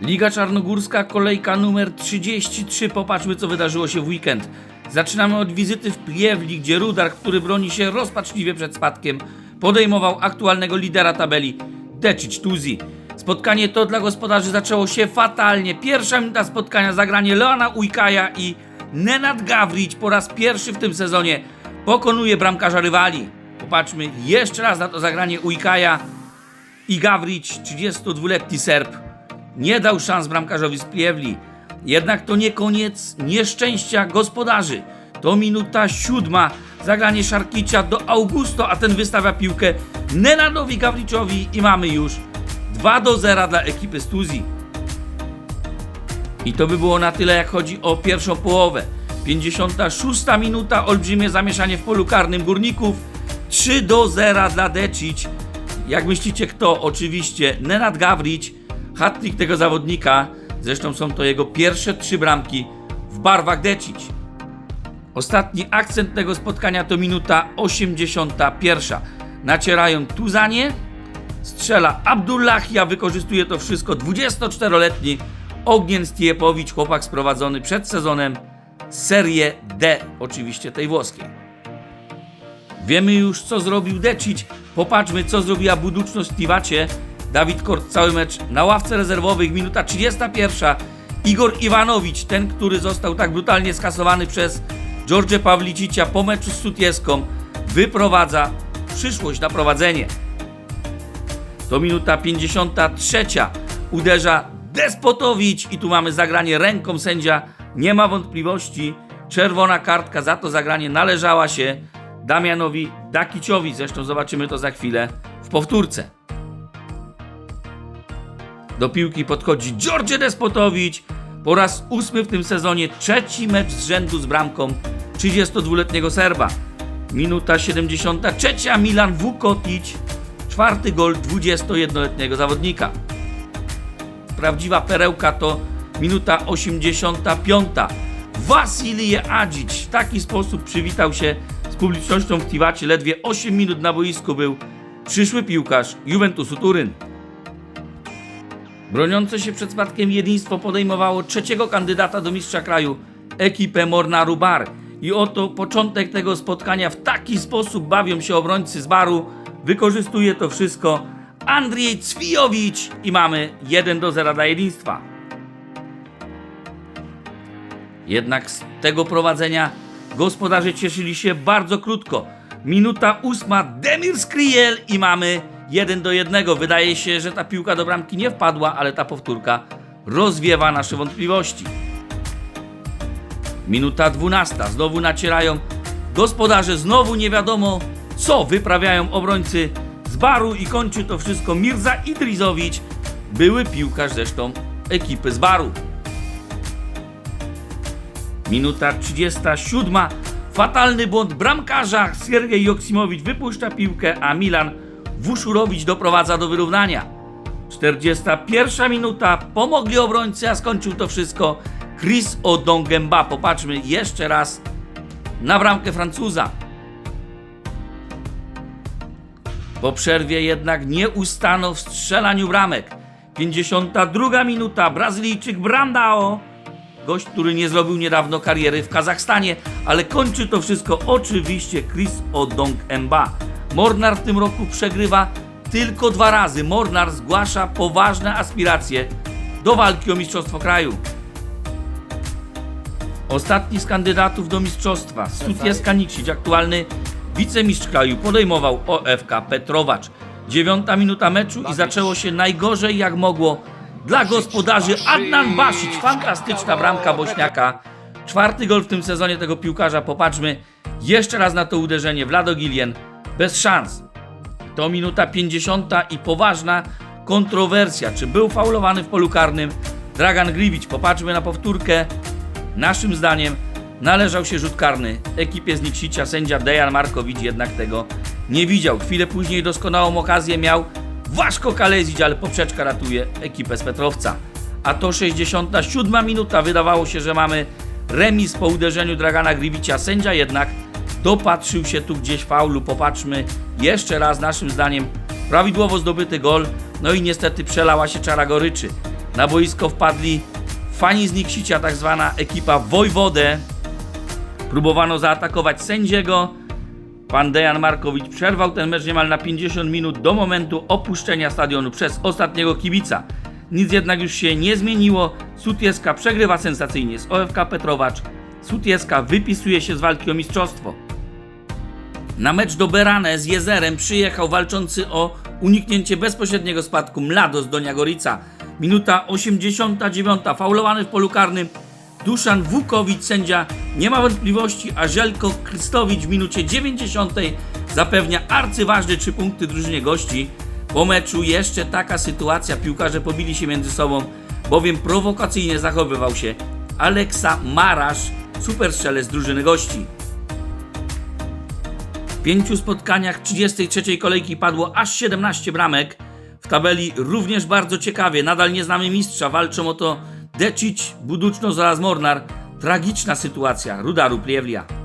Liga Czarnogórska, kolejka numer 33. Popatrzmy, co wydarzyło się w weekend. Zaczynamy od wizyty w Pliewli, gdzie Rudar, który broni się rozpaczliwie przed spadkiem, podejmował aktualnego lidera tabeli Decic Tuzi. Spotkanie to dla gospodarzy zaczęło się fatalnie. Pierwsza minuta spotkania zagranie Leona Ujkaja i Nenad Gawrić po raz pierwszy w tym sezonie pokonuje bramkarza rywali. Popatrzmy jeszcze raz na to zagranie Ujkaja i Gawrić, 32-letni Serb, nie dał szans bramkarzowi z Pliewli. Jednak to nie koniec nieszczęścia gospodarzy. To minuta siódma. Zagranie Szarkicia do Augusto, a ten wystawia piłkę Nenadowi Gawriczowi i mamy już 2 do 0 dla ekipy Stuzi. I to by było na tyle, jak chodzi o pierwszą połowę. 56 minuta, olbrzymie zamieszanie w polu karnym górników. 3 do 0 dla Decic. Jak myślicie kto? Oczywiście Nenad Gawrić, hat-trick tego zawodnika. Zresztą są to jego pierwsze trzy bramki w barwach Decic. Ostatni akcent tego spotkania to minuta 81. Nacierają Tuzanie, strzela Abdullahi, a wykorzystuje to wszystko 24-letni Ognien Stiepowicz, chłopak sprowadzony przed sezonem Serie D, oczywiście tej włoskiej. Wiemy już, co zrobił Decic. Popatrzmy, co zrobiła Buduczność w Tiwacie. Dawid Kort cały mecz na ławce rezerwowych, minuta 31. Igor Iwanowicz, ten, który został tak brutalnie skasowany przez George Pawlicicia po meczu z Sutieską, wyprowadza przyszłość na prowadzenie. To minuta 53. Uderza Despotowicz i tu mamy zagranie ręką sędzia. Nie ma wątpliwości. Czerwona kartka za to zagranie należała się Damianowi Dakiciowi. Zresztą zobaczymy to za chwilę w powtórce. Do piłki podchodzi George Despotowicz. Po raz ósmy w tym sezonie trzeci mecz z rzędu z bramką 32-letniego Serba. Minuta 73. Milan Vukotic. Czwarty gol 21-letniego zawodnika. Prawdziwa perełka to minuta 85. Wasilije Adzic w taki sposób przywitał się z publicznością w Tiwacie. Ledwie 8 minut na boisku był przyszły piłkarz Juventusu Turyn. Broniące się przed spadkiem jedynstwo podejmowało trzeciego kandydata do mistrza kraju, ekipę Mornaru Bar. I oto początek tego spotkania w taki sposób bawią się obrońcy z baru. Wykorzystuje to wszystko Andrzej Cwijowicz i mamy 1 do 0 dla jedynstwa. Jednak z tego prowadzenia gospodarze cieszyli się bardzo krótko. Minuta ósma, Demir Skriel i mamy 1 do 1. Wydaje się, że ta piłka do bramki nie wpadła, ale ta powtórka rozwiewa nasze wątpliwości. Minuta 12. Znowu nacierają gospodarze, znowu nie wiadomo co wyprawiają obrońcy z baru i kończy to wszystko Mirza Idrizowicz, były piłkarz zresztą ekipy z baru. Minuta 37. Fatalny błąd bramkarza. Siergiej Joksimowicz wypuszcza piłkę, a Milan Wuszurowicz doprowadza do wyrównania. 41 minuta. Pomogli obrońcy, a skończył to wszystko Chris Odongemba. Popatrzmy jeszcze raz na bramkę Francuza. Po przerwie jednak nie ustano w strzelaniu bramek. 52 minuta. Brazylijczyk Brandao. Gość, który nie zrobił niedawno kariery w Kazachstanie, ale kończy to wszystko oczywiście Chris Odong Mba. Mornar w tym roku przegrywa tylko dwa razy. Mornar zgłasza poważne aspiracje do walki o Mistrzostwo Kraju. Ostatni z kandydatów do mistrzostwa, Sutieska Niksić, aktualny wicemistrz kraju, podejmował OFK Petrowacz. Dziewiąta minuta meczu i zaczęło się najgorzej jak mogło dla gospodarzy Adnan Basic. Fantastyczna bramka Bośniaka. Czwarty gol w tym sezonie tego piłkarza. Popatrzmy jeszcze raz na to uderzenie. Vlado Gilien bez szans. To minuta 50 i poważna kontrowersja. Czy był faulowany w polu karnym Dragan Gliwic? Popatrzmy na powtórkę. Naszym zdaniem należał się rzut karny ekipie z Niksicia. Sędzia Dejan Markowicz jednak tego nie widział. Chwilę później doskonałą okazję miał Waszko Kalezić, ale poprzeczka ratuje ekipę z Petrowca. A to 67 minuta. Wydawało się, że mamy remis po uderzeniu Dragana Gliwicia. Sędzia jednak dopatrzył się tu gdzieś faulu. Popatrzmy jeszcze raz, naszym zdaniem prawidłowo zdobyty gol. No i niestety przelała się czara goryczy. Na boisko wpadli fani z Niksicia, tak zwana ekipa Wojwodę. Próbowano zaatakować sędziego. Pan Dejan Markowicz przerwał ten mecz niemal na 50 minut do momentu opuszczenia stadionu przez ostatniego kibica. Nic jednak już się nie zmieniło. Sutieska przegrywa sensacyjnie z OFK Petrowacz. Sutieska wypisuje się z walki o mistrzostwo. Na mecz do Berane z Jezerem przyjechał walczący o uniknięcie bezpośredniego spadku Mlado z Donia Gorica. Minuta 89, faulowany w polu karnym. Duszan Wukowicz, sędzia, nie ma wątpliwości, a Żelko Krystowicz w minucie 90 zapewnia arcyważne trzy punkty drużynie gości. Po meczu jeszcze taka sytuacja, piłkarze pobili się między sobą, bowiem prowokacyjnie zachowywał się Aleksa Marasz, super strzelec drużyny gości. Pięciu spotkaniach 33 kolejki padło aż 17 bramek. W tabeli również bardzo ciekawie, nadal nie znamy mistrza, walczą o to Decic, Buduczno oraz Mornar. Tragiczna sytuacja, Rudaru Pliewlia.